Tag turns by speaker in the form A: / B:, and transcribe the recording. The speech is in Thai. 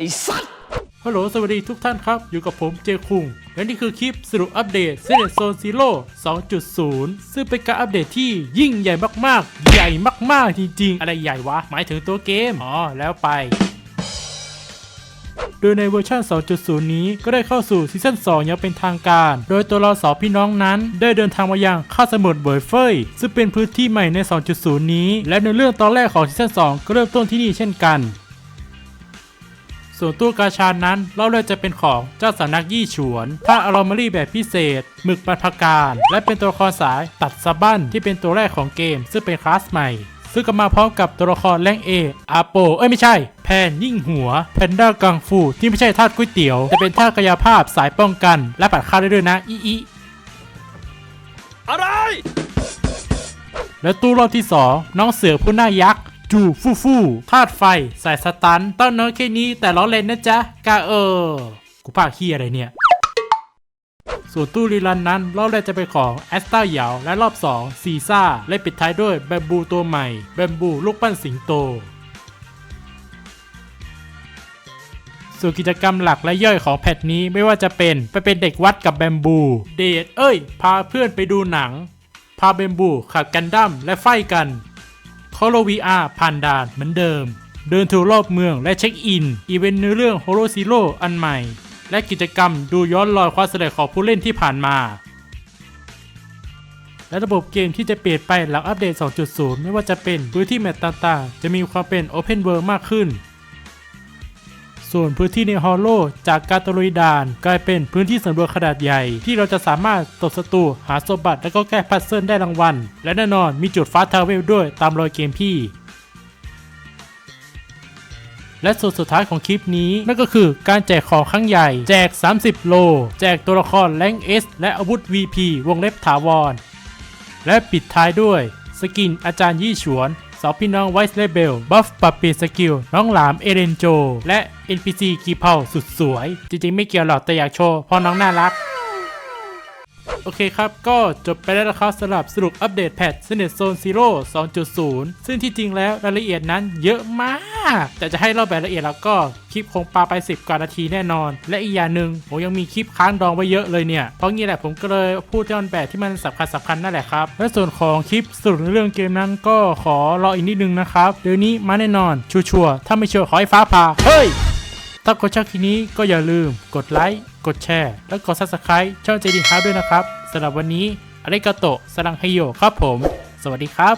A: ไอ้สัตว์
B: ฮัลโหลสวัสดีทุกท่านครับ อยู่กับผมเจคุง และนี่คือคลิปสรุปอัปเดต s e l e c t Zone Zero 2.0 ซึ่งเป็นการอัปเดตที่ยิ่งใหญ่มากๆ ใหญ่มากๆ จริงๆ อะไรใหญ่วะ หมายถึงตัวเกม อ๋อ แล้วไปโดยในเวอร์ชัน 2.0 นี้ก็ได้เข้าสู่ซีซั่น 2 อย่างเป็นทางการ โดยตัวเราสองพี่น้องนั้น ได้เดินทางมายังข้าสมุทรเบยเฟย ซึ่งเป็นพื้นที่ใหม่ใน 2.0 นี้ และในเรื่องตอนแรกของซีซั่น 2 ก็เริ่มต้นที่นี่เช่นกัน ส่วนตู้กาชานั้นเราเลยจะเป็นของเจ้าสำนักยี่ฉวนถ้าอารอมารีแบบพิเศษ หมึกปันพการ และเป็นตัวละครสายตัดสะบั้นที่เป็นตัวแรกของเกม ซึ่งเป็นคลาสใหม่ ซึ่งก็มาพร้อมกับตัวละครแรงเออาโป เอ้ยไม่ใช่ แพนยิ่งหัว แพนด้ากังฟูที่ไม่ใช่ธาตุก๋วยเตี๋ยว แต่เป็นธาตุกายภาพสายป้องกัน และปัดฆ่าได้ด้วยนะอีอี
A: อะไร
B: แล้วตู้รอบที่ 2 น้องเสือผู้หน้ายักษ์ จูฟู่ฟู่ธาตุไฟสายสตันต้นน้อยแค่นี้แต่ล้อเล่นนะจ๊ะกาเออ กูพากขี้อะไรเนี่ย ส่วนตู้รีรันนั้น รอบแรกจะเป็นของแอสตาเหยาและรอบ 2 ซีซ่า และปิดท้ายด้วยแบมบูตัวใหม่ แบมบูลูกปั้นสิงโตส่วนกิจกรรมหลักและย่อยของแพทนี้ไม่ว่าจะเป็นไปเป็นเด็กวัดกับแบมบู เดทเอ้ย พาเพื่อนไปดูหนัง พาแบมบูขับกันดั้มและไฟกัน คอโลวีอาผ่านด่านเหมือนเดิม เดินทัวร์รอบเมืองและเช็คอิน อีเวนต์เนื้อเรื่องโฮโรซิโ o อันใหม่ และกิจกรรมดูย้อนรอยความสำเร็จของผู้เล่นที่ผ่านมา และระบบเกมที่จะเปลี่ยนไปหลังอัปเดต 2.0 ไม่ว่าจะเป็นพื้นที่แมปต่างๆ จะมีความเป็น Open World มากขึ้น ส่วนพื้นที่ในฮอลโลจากการตะลุยด่าน กลายเป็นพื้นที่สำรวจขนาดใหญ่ ที่เราจะสามารถตบศัตรูหาสมบัติและก็แก้พัซเซิลได้รางวัล และแน่นอนมีจุดฟ้าทาวเวลด้วยตามรอยเกมพี่และส่วนสุดท้ายของคลิปนี้ นั่นก็คือการแจกของครั้งใหญ่ แจก 30 โล แจกตัวละครแรงเอสและอาวุธ VP วงเล็บถาวร และปิดท้ายด้วย สกินอาจารย์ยี่ฉวน สองพี่น้องไวส์เลเบลบัฟปรับเปลี่ยนสกิล น้องหลามเอเรนโจ และ NPC กีเพาสุดสวย จริงๆไม่เกี่ยวหรอกแต่อยากโชว์เพราะน้องน่ารัก โอเคครับ ก็จบไปแล้วนะครับสำหรับสรุปอัปเดตแพท s n e t Zone Zero 2.0 ซึ่งที่จริงแล้วรายละเอียดนั้นเยอะมาก แต่จะให้เล่าแบบละเอียดแล้วก็คลิปคงปาไป 10 กว่านาทีแน่นอน และอีกอย่างหนึ่งผมยังมีคลิปค้างดองไว้เยอะเลยเนี่ย เพราะงี้แหละผมก็เลยพูดที่มันแบบที่มันสำคัญสำคัญนั่นแหละครับ และส่วนของคลิปสรุปในเรื่องเกมนั้นก็ขอรออีกนิดนึงนะครับเดี๋ยวนี้มาแน่นอน ชัวร์ๆถ้าไม่เชื่อขอให้ฟ้าผ่าเฮ้ยถ้าคนชอบคลิปนี้ก็อย่าลืมกดไลค์ กดแชร์ และกด Subscribe ช่องเจดีฮาร์ด้วยนะครับสำหรับวันนี้อาริกาโตะสลังไฮโยครับผม สวัสดีครับ